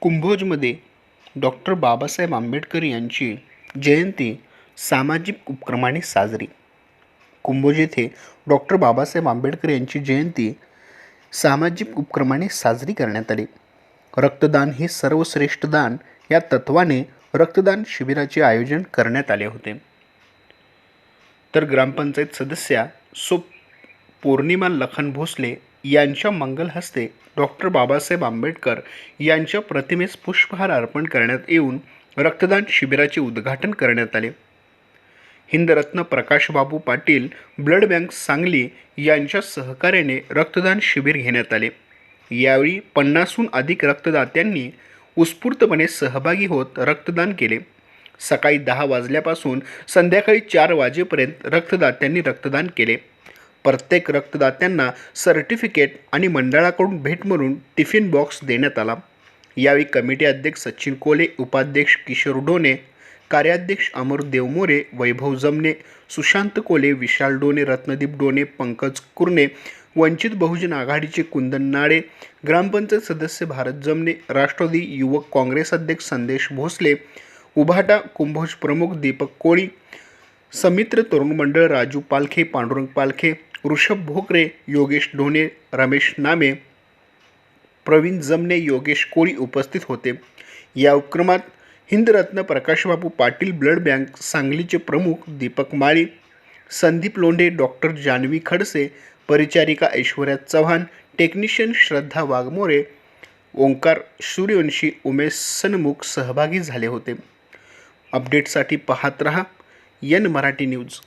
कुंभोजमध्ये doctor Babasaheb Ambedkar यांची जयंती सामाजिक उपक्रमाने साजरी. कुंभोज येथे डॉक्टर बाबासाहेब आंबेडकर यांची जयंती सामाजिक उपक्रमाने साजरी करण्यात आली. रक्तदान हे सर्वश्रेष्ठ दान या तत्वाने रक्तदान शिबिराचे आयोजन करण्यात आले होते. तर ग्रामपंचायत सदस्या सोप पौर्णिमा लखन भोसले यांच्या मंगलहस्ते डॉक्टर बाबासाहेब आंबेडकर यांच्या प्रतिमेस पुष्पहार अर्पण करण्यात येऊन रक्तदान शिबिराचे उद्घाटन करण्यात आले. हिंदरत्न प्रकाशबाबू पाटील ब्लड बँक सांगली यांच्या सहकार्याने रक्तदान शिबिर घेण्यात आले. यावेळी पन्नासहून अधिक रक्तदात्यांनी उत्स्फूर्तपणे सहभागी होत रक्तदान केले. सकाळी दहा वाजल्यापासून संध्याकाळी चार वाजेपर्यंत रक्तदात्यांनी रक्तदान केले. प्रत्येक रक्तदात्यांना सर्टिफिकेट आणि मंडळाकडून भेट म्हणून टिफिन बॉक्स देण्यात आला. यावेळी कमिटी अध्यक्ष सचिन कोले उपाध्यक्ष किशोर डोने कार्याध्यक्ष अमर देवमोरे वैभव जमने सुशांत कोले विशाल डोने रत्नदीप डोने पंकज कुर्णे वंचित बहुजन आघाडीचे कुंदन नाळे ग्रामपंचायत सदस्य भारत जमने राष्ट्रवादी युवक काँग्रेस अध्यक्ष संदेश भोसले उभाटा कुंभोज प्रमुख दीपक कोळी समित्र तरुण मंडळ राजू पालखे पांडुरंग पालखे ऋषभ भोकरे योगेश ढोणे रमेश नामे प्रवीण जमने योगेश कोळी उपस्थित होते. या उपक्रमात हिंदरत्न प्रकाशबाबू पाटील ब्लड बँक सांगलीचे प्रमुख दीपक माळी संदीप लोंढे डॉक्टर जानवी खडसे परिचारिका ऐश्वर्या चव्हाण टेक्निशियन श्रद्धा वाघमोरे ओंकार सूर्यवंशी उमेश सनमुख सहभागी झाले होते. अपडेटसाठी पाहत रहा यन मराठी न्यूज.